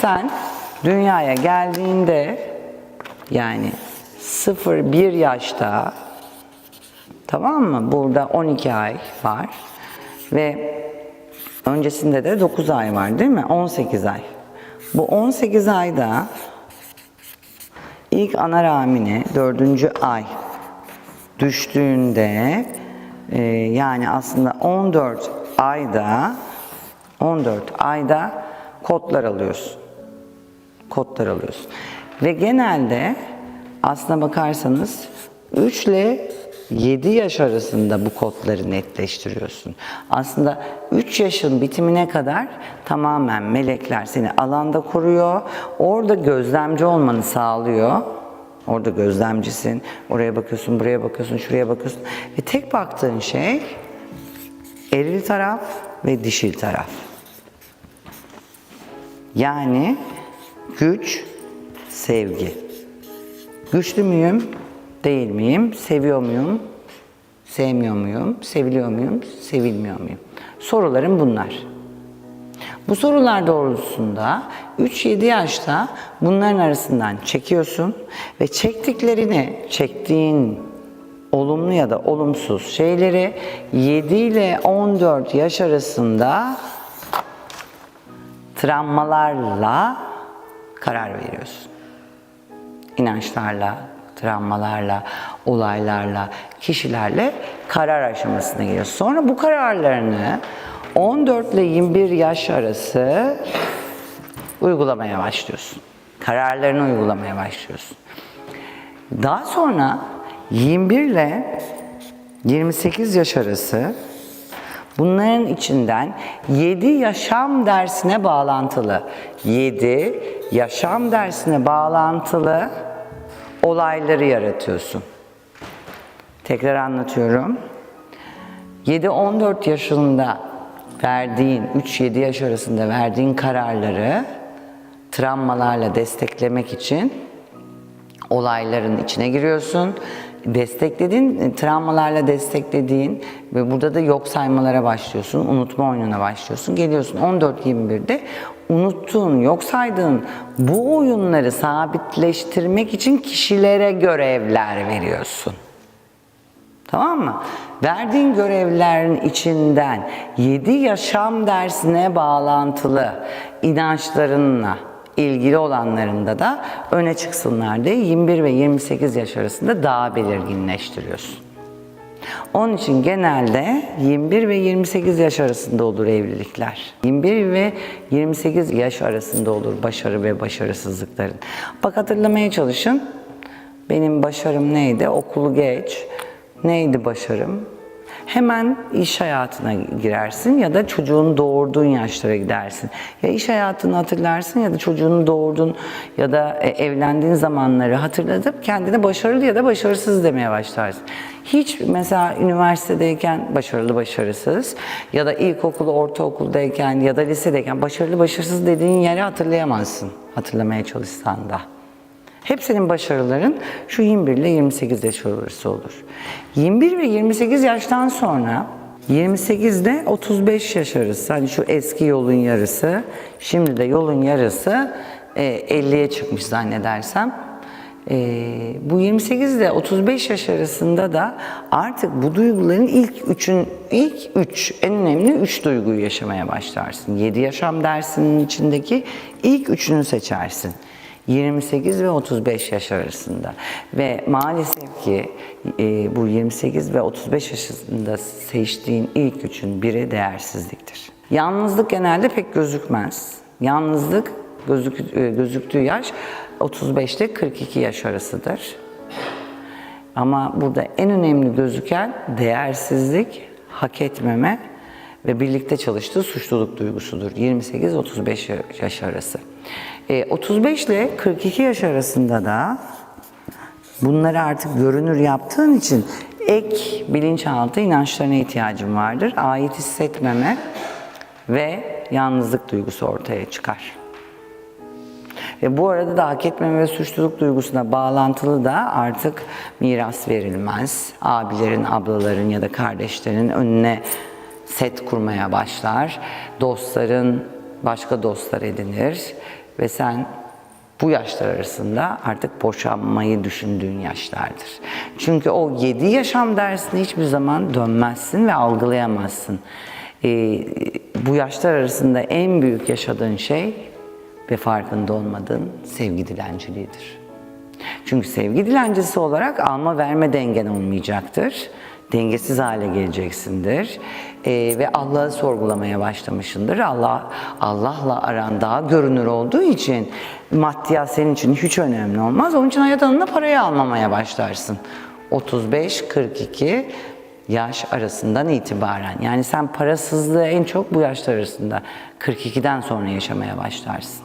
Sen dünyaya geldiğinde yani 0-1 yaşta tamam mı? Burada 12 ay var ve öncesinde de 9 ay var değil mi? 18 ay. Bu 18 ayda ilk ana rahmine 4. ay düştüğünde e, yani aslında 14 ayda 14 ayda kodlar alıyorsun. Kodlar alıyorsun. Ve genelde aslına bakarsanız 3 ile 7 yaş arasında bu kodları netleştiriyorsun. Aslında 3 yaşın bitimine kadar tamamen melekler seni alanda koruyor. Orada gözlemci olmanı sağlıyor. Orada gözlemcisin. Oraya bakıyorsun, buraya bakıyorsun, şuraya bakıyorsun. Ve tek baktığın şey eril taraf ve dişil taraf. Yani güç, sevgi. Güçlü müyüm, değil miyim? Seviyor muyum, sevmiyor muyum? Seviliyor muyum, sevilmiyor muyum? Sorularım bunlar. Bu sorular doğrultusunda 3-7 yaşta bunların arasından çekiyorsun ve çektiklerini, çektiğin olumlu ya da olumsuz şeyleri 7 ile 14 yaş arasında travmalarla karar veriyorsun. İnançlarla, travmalarla, olaylarla, kişilerle karar aşamasına giriyorsun. Sonra bu kararlarını 14 ile 21 yaş arası uygulamaya başlıyorsun. Kararlarını uygulamaya başlıyorsun. Daha sonra 21 ile 28 yaş arası bunların içinden 7 yaşam dersine bağlantılı 7 yaşam dersine bağlantılı olayları yaratıyorsun. Tekrar anlatıyorum. 7-14 yaşında verdiğin, 3-7 yaş arasında verdiğin kararları travmalarla desteklemek için olayların içine giriyorsun. Desteklediğin, travmalarla desteklediğin ve burada da yok saymalara başlıyorsun. Unutma oyununa başlıyorsun. Geliyorsun 14-21'de unuttuğun, yok saydığın bu oyunları sabitleştirmek için kişilere görevler veriyorsun. Tamam mı? Verdiğin görevlerin içinden 7 yaşam dersine bağlantılı inançlarınla ilgili olanlarında da öne çıksınlar diye 21 ve 28 yaş arasında daha belirginleştiriyorsun. Onun için genelde 21 ve 28 yaş arasında olur evlilikler. 21 ve 28 yaş arasında olur başarı ve başarısızlıkların. Bak hatırlamaya çalışın. Benim başarım neydi? Okulu geç. Neydi başarım? Hemen iş hayatına girersin ya da çocuğun doğurduğun yaşlara gidersin. Ya iş hayatını hatırlarsın ya da çocuğunu doğurdun ya da e, evlendiğin zamanları hatırlatıp kendine başarılı ya da başarısız demeye başlarsın. Hiç mesela üniversitedeyken başarılı başarısız ya da ilkokulu ortaokuldayken ya da lisedeyken başarılı başarısız dediğin yeri hatırlayamazsın hatırlamaya çalışsan da. Hep senin başarıların şu 21 ile 28 yaş arası olur. 21 ve 28 yaştan sonra 28 ile 35 yaş arası, hani şu eski yolun yarısı, şimdi de yolun yarısı e, 50'ye çıkmış zannedersem. E, bu 28 ile 35 yaş arasında da artık bu duyguların ilk üçün, ilk üç, en önemli üç duyguyu yaşamaya başlarsın. 7 yaşam dersinin içindeki ilk üçünü seçersin. 28 ve 35 yaş arasında ve maalesef ki e, bu 28 ve 35 yaşında seçtiğin ilk üçün biri değersizliktir. Yalnızlık genelde pek gözükmez. Yalnızlık gözük, e, gözüktüğü yaş 35 ile 42 yaş arasıdır. Ama burada en önemli gözüken değersizlik, hak etmeme ve birlikte çalıştığı suçluluk duygusudur. 28-35 yaş arası. E, 35 ile 42 yaş arasında da bunları artık görünür yaptığın için ek bilinçaltı inançlarına ihtiyacın vardır. Ait hissetmeme ve yalnızlık duygusu ortaya çıkar. Ve bu arada da hak etmeme ve suçluluk duygusuna bağlantılı da artık miras verilmez. Abilerin, ablaların ya da kardeşlerin önüne set kurmaya başlar. Dostların başka dostlar edinir Ve sen bu yaşlar arasında artık boşanmayı düşündüğün yaşlardır. Çünkü o 7 yaşam dersine hiçbir zaman dönmezsin ve algılayamazsın. Ee, bu yaşlar arasında en büyük yaşadığın şey ve farkında olmadığın sevgi dilenciliğidir. Çünkü sevgi dilencisi olarak alma verme dengen olmayacaktır. Dengesiz hale geleceksindir. Ee, ve Allah'ı sorgulamaya başlamışsındır. Allah Allah'la aran daha görünür olduğu için maddiyat senin için hiç önemli olmaz. Onun için hayat alanında parayı almamaya başlarsın. 35-42 yaş arasından itibaren. Yani sen parasızlığı en çok bu yaşlar arasında 42'den sonra yaşamaya başlarsın.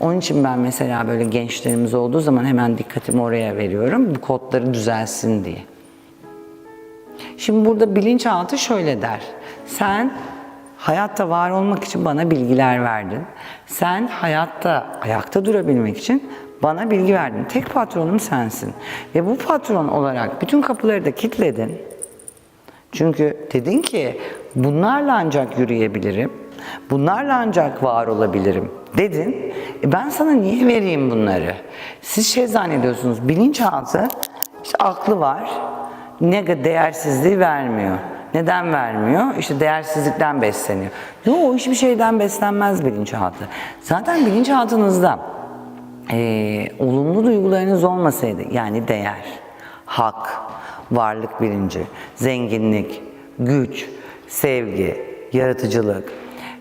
Onun için ben mesela böyle gençlerimiz olduğu zaman hemen dikkatimi oraya veriyorum. Bu kodları düzelsin diye. Şimdi burada bilinçaltı şöyle der. Sen hayatta var olmak için bana bilgiler verdin. Sen hayatta ayakta durabilmek için bana bilgi verdin. Tek patronum sensin. Ve bu patron olarak bütün kapıları da kilitledin. Çünkü dedin ki bunlarla ancak yürüyebilirim. Bunlarla ancak var olabilirim dedin. E ben sana niye vereyim bunları? Siz şey zannediyorsunuz bilinçaltı işte aklı var. Ne değersizliği vermiyor. Neden vermiyor? İşte değersizlikten besleniyor. Yok hiçbir şeyden beslenmez bilinçaltı. Zaten bilinçaltınızda eee olumlu duygularınız olmasaydı yani değer, hak, varlık bilinci, zenginlik, güç, sevgi, yaratıcılık,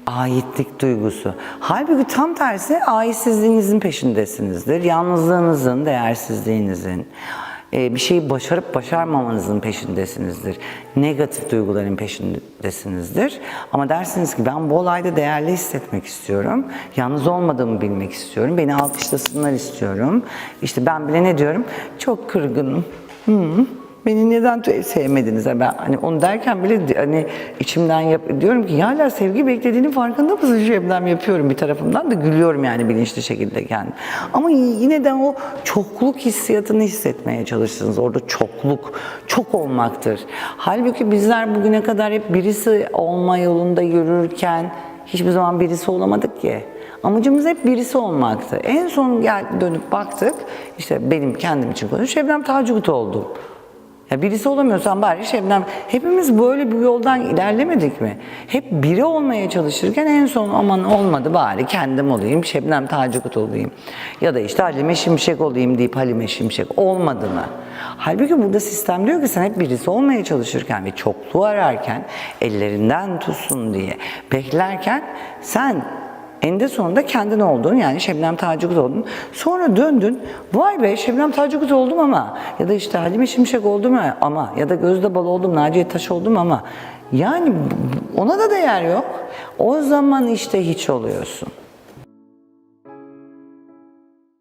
aitlik duygusu. Halbuki tam tersi aitsizliğinizin peşindesinizdir. Yalnızlığınızın, değersizliğinizin, e, bir şeyi başarıp başarmamanızın peşindesinizdir. Negatif duyguların peşindesinizdir. Ama dersiniz ki ben bu olayda değerli hissetmek istiyorum. Yalnız olmadığımı bilmek istiyorum. Beni alkışlasınlar istiyorum. İşte ben bile ne diyorum? Çok kırgınım. Hmm. Beni neden sevmediniz? Yani Ben hani onu derken bile hani içimden yap diyorum ki hala sevgi beklediğinin farkında mısın Şebnem yapıyorum bir tarafımdan da gülüyorum yani bilinçli şekilde kendim. Ama yine de o çokluk hissiyatını hissetmeye çalışırsınız. Orada çokluk, çok olmaktır. Halbuki bizler bugüne kadar hep birisi olma yolunda yürürken hiçbir zaman birisi olamadık ki. Amacımız hep birisi olmaktı. En son gel dönüp baktık, işte benim kendim için konuşuyorum, Şebnem Tacugut oldum. Ya birisi olamıyorsan bari Şebnem. Hepimiz böyle bir yoldan ilerlemedik mi? Hep biri olmaya çalışırken en son aman olmadı bari kendim olayım, Şebnem Tacıkut olayım. Ya da işte Halime Şimşek olayım deyip Halime Şimşek olmadı mı? Halbuki burada sistem diyor ki sen hep birisi olmaya çalışırken ve çokluğu ararken ellerinden tutsun diye beklerken sen Eninde sonunda kendin oldun yani Şebnem Tacıkut oldun. Sonra döndün vay be Şebnem Tacıkut oldum ama ya da işte Halime Şimşek oldum ama ya da Gözde Bal oldum Naciye Taş oldum ama yani ona da değer yok. O zaman işte hiç oluyorsun.